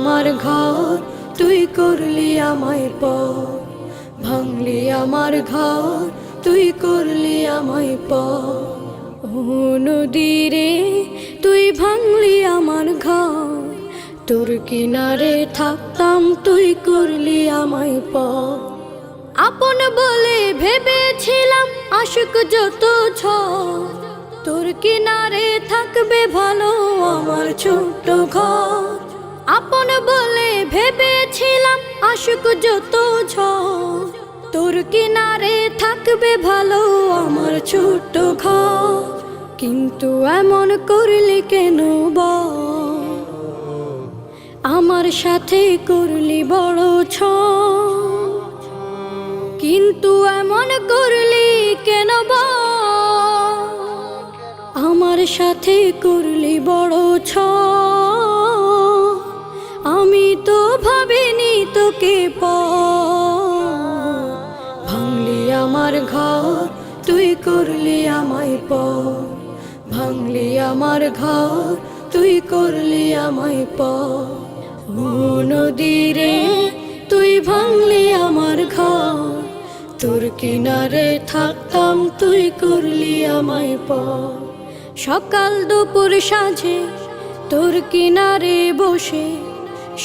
আমার ঘর, তুই করলি আমায় পর। ভাঙলি আমার ঘর, তুই করলি আমায় পর। ও নদীরে তুই ভাঙলি আমার ঘর। তোর কিনারে থাকতাম, তুই করলি আমায় পর। আপন বলে ভেবেছিলাম, আশুক যত ছ তোর কিনারে থাকবে ভালো আমার ছোট্ট ঘর। আপন বলে ভেবেছিলাম, আশুক যত তোর কিনারে থাকবে ভালো আমার ছোট্ট ঘর। কিন্তু এমন করলি কেন বল? আমার সাথে করলি বড় ছ কিন্তু এমন করলি কেন বল? আমার সাথে করলি বড় ছ আমি তো ভাবিনি তোকে প ভাঙলি আমার ঘর, তুই করলি আমায় প ভাঙলি আমার ঘর, তুই করলি আমায় প ও নদীরে তুই ভাঙলি আমার ঘর। তোর কিনারে থাকতাম, তুই করলি আমায় প সকাল দুপুর সাঁঝে তোর কিনারে বসে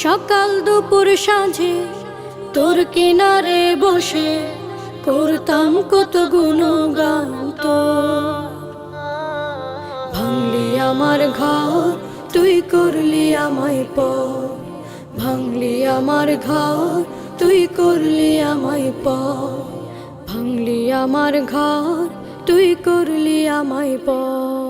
সকাল দুপুর সাঁঝে, তোর কিনারে বসে করতাম কত গুণগান তো ভাঙলি আমার ঘর, তুই করলি আমায় প ভাঙলি আমার ঘর, তুই করলি আমায় প ভাঙলি আমার ঘর, তুই করলি আমায় পর।